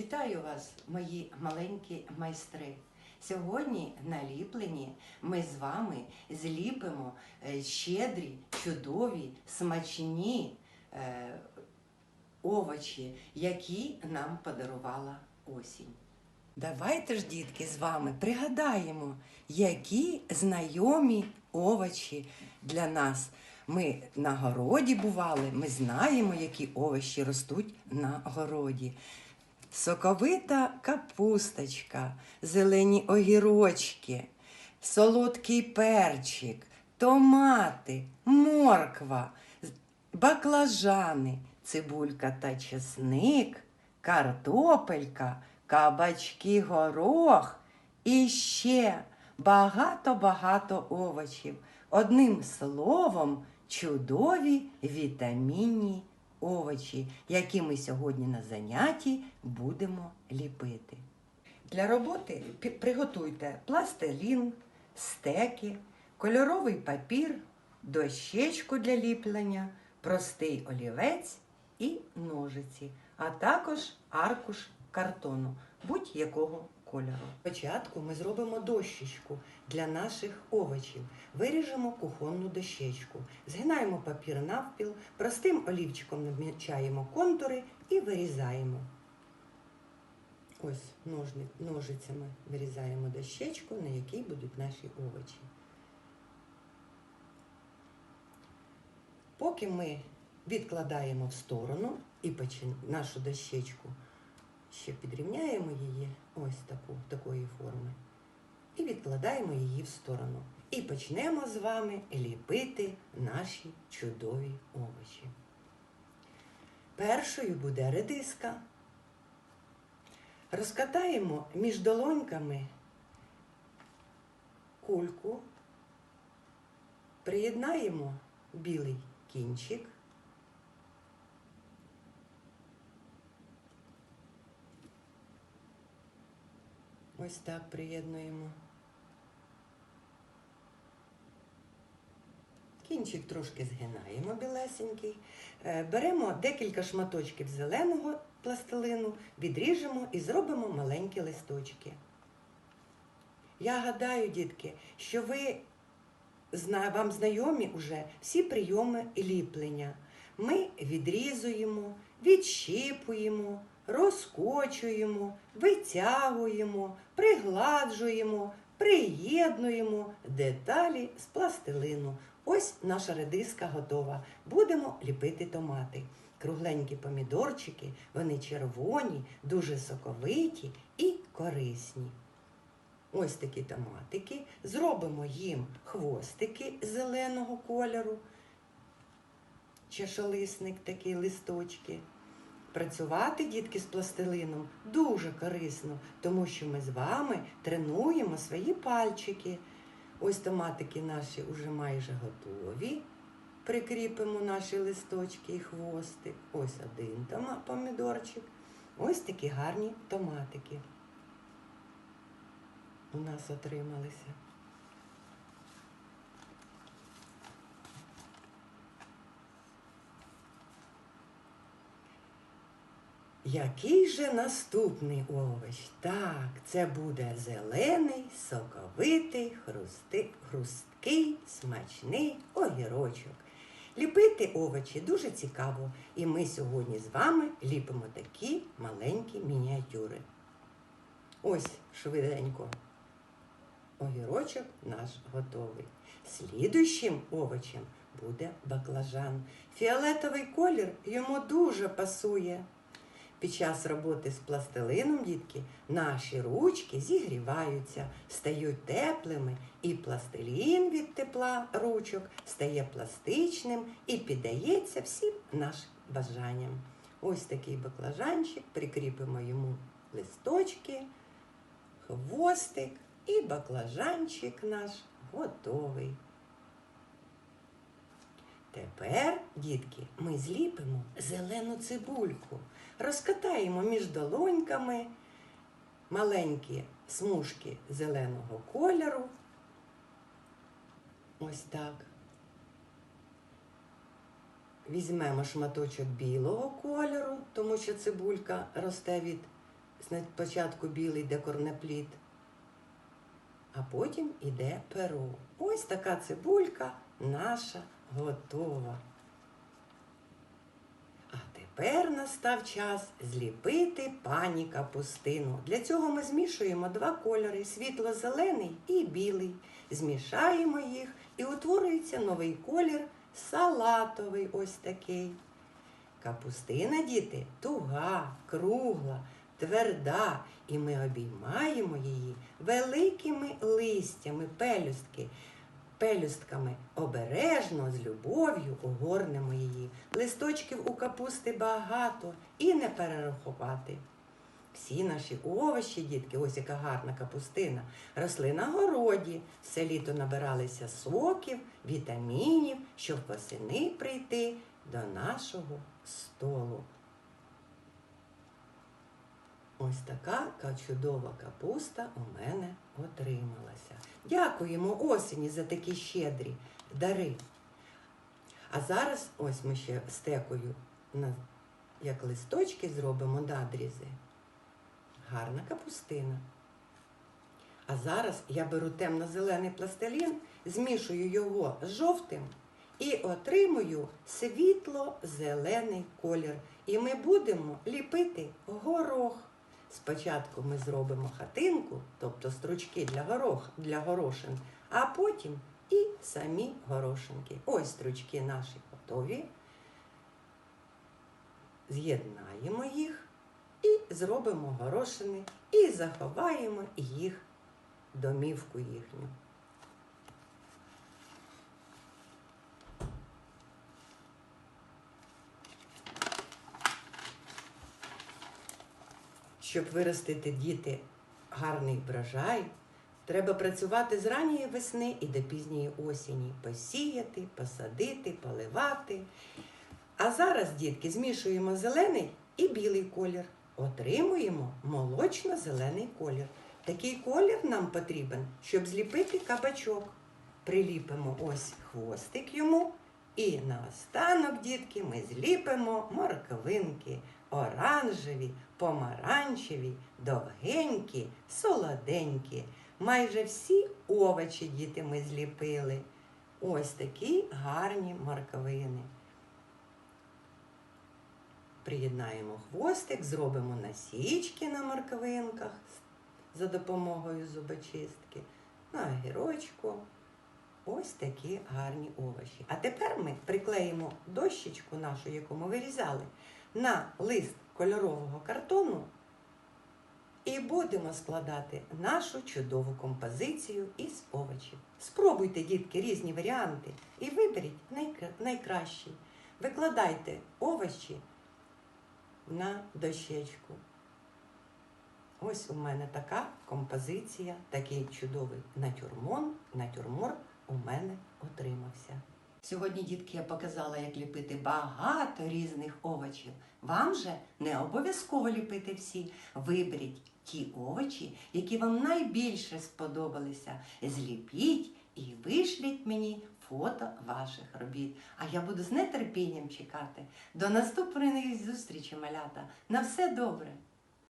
Вітаю вас, мої маленькі майстри. Сьогодні на ліпленні ми з вами зліпимо е, щедрі, чудові, смачні е, овочі, які нам подарувала осінь. Давайте ж, дітки, з вами пригадаємо, які знайомі овочі для нас. Ми на городі бували, ми знаємо, які овочі ростуть на городі. Соковита капусточка, зелені огірочки, солодкий перчик, томати, морква, баклажани, цибулька та чесник, картопелька, кабачки, горох і ще багато-багато овочів. Одним словом, чудові вітамінні овочі, які ми сьогодні на занятті будемо ліпити. Для роботи приготуйте пластилін, стеки, кольоровий папір, дощечку для ліплення, простий олівець і ножиці, а також аркуш картону будь-якого кольору. Спочатку ми зробимо дощечку для наших овочів. Виріжемо кухонну дощечку, згинаємо папір навпіл, простим олівчиком намічаємо контури і вирізаємо. Ось ножицями вирізаємо дощечку, на якій будуть наші овочі. Поки ми відкладаємо в сторону і нашу дощечку, ще підрівняємо її ось таку, такої форми. І відкладаємо її в сторону. І почнемо з вами ліпити наші чудові овочі. Першою буде редиска. Розкатаємо між долоньками кульку, приєднаємо білий кінчик. Ось так приєднуємо. Кінчик трошки згинаємо білесенький. Е, Беремо декілька шматочків зеленого пластилину, відріжемо і зробимо маленькі листочки. Я гадаю, дітки, що ви вам знайомі вже всі прийоми ліплення. Ми відрізуємо, відщіпуємо, розкочуємо, витягуємо, пригладжуємо, приєднуємо деталі з пластилину. Ось наша редиска готова. Будемо ліпити томати. Кругленькі помідорчики, вони червоні, дуже соковиті і корисні. Ось такі томатики. Зробимо їм хвостики зеленого кольору, чашолисник такий листочки. Працювати, дітки, з пластилином дуже корисно, тому що ми з вами тренуємо свої пальчики. Ось томатики наші вже майже готові. Прикріпимо наші листочки і хвостик. Ось один помідорчик. Ось такі гарні томатики у нас отрималися. Який же наступний овоч? Так, це буде зелений, соковитий, хрусти, хрусткий, смачний огірочок. Ліпити овочі дуже цікаво, і ми сьогодні з вами ліпимо такі маленькі мініатюри. Ось швиденько. Огірочок наш готовий. Слідуючим овочем буде баклажан. Фіолетовий колір йому дуже пасує. Під час роботи з пластилином, дітки, наші ручки зігріваються, стають теплими, і пластилін від тепла ручок стає пластичним і піддається всім нашим бажанням. Ось такий баклажанчик, прикріпимо йому листочки, хвостик і баклажанчик наш готовий. Тепер, дітки, ми зліпимо зелену цибульку, розкатаємо між долоньками маленькі смужки зеленого кольору. Ось так. Візьмемо шматочок білого кольору, тому що цибулька росте від Спочатку білий йде корнеплід, а потім іде перо. Ось така цибулька наша готова. А тепер настав час зліпити пані капустину. Для цього ми змішуємо два кольори світло-зелений і білий. Змішаємо їх і утворюється новий колір салатовий ось такий. Капустина, діти, туга, кругла, тверда, і ми обіймаємо її великими листями, пелюстки, пелюстками. Обережно, з любов'ю огорнемо її. Листочків у капусти багато і не перерахувати. Всі наші овочі, дітки, ось яка гарна капустина, росли на городі, все літо набиралися соків, вітамінів, щоб восени прийти до нашого столу. Ось така чудова капуста у мене отрималася. Дякуємо осені за такі щедрі дари. А зараз ось ми ще стекою як листочки зробимо надрізи. Гарна капустина. А зараз я беру темно-зелений пластилін, змішую його з жовтим і отримую світло-зелений колір. І ми будемо ліпити горох. Спочатку ми зробимо хатинку, тобто стручки для, горох, для горошин, а потім і самі горошинки. Ось стручки наші готові. З'єднаємо їх і зробимо горошини і заховаємо їх домівку їхню. Щоб виростити діти гарний врожай, треба працювати з ранньої весни і до пізньої осені. Посіяти, посадити, поливати. А зараз, дітки, змішуємо зелений і білий колір. Отримуємо молочно-зелений колір. Такий колір нам потрібен, щоб зліпити кабачок. Приліпимо ось хвостик йому. І наостанок, дітки, ми зліпимо морквинки оранжеві, помаранчеві, довгенькі, солоденькі. Майже всі овочі, діти, ми зліпили. Ось такі гарні морквини. Приєднаємо хвостик, зробимо насічки на морквинках за допомогою зубочистки, на огірочку. Ось такі гарні овочі. А тепер ми приклеїмо дощечку нашу, яку ми вирізали, на лист кольорового картону і будемо складати нашу чудову композицію із овочів. Спробуйте, дітки, різні варіанти і виберіть найкра- найкращий. Викладайте овочі на дощечку. Ось у мене така композиція, такий чудовий натюрмон, натюрморт у мене отримався. Сьогодні, дітки, я показала, як ліпити багато різних овочів. Вам же не обов'язково ліпити всі. Виберіть ті овочі, які вам найбільше сподобалися. Зліпіть і вишліть мені фото ваших робіт. А я буду з нетерпінням чекати. До наступної зустрічі, малята. На все добре!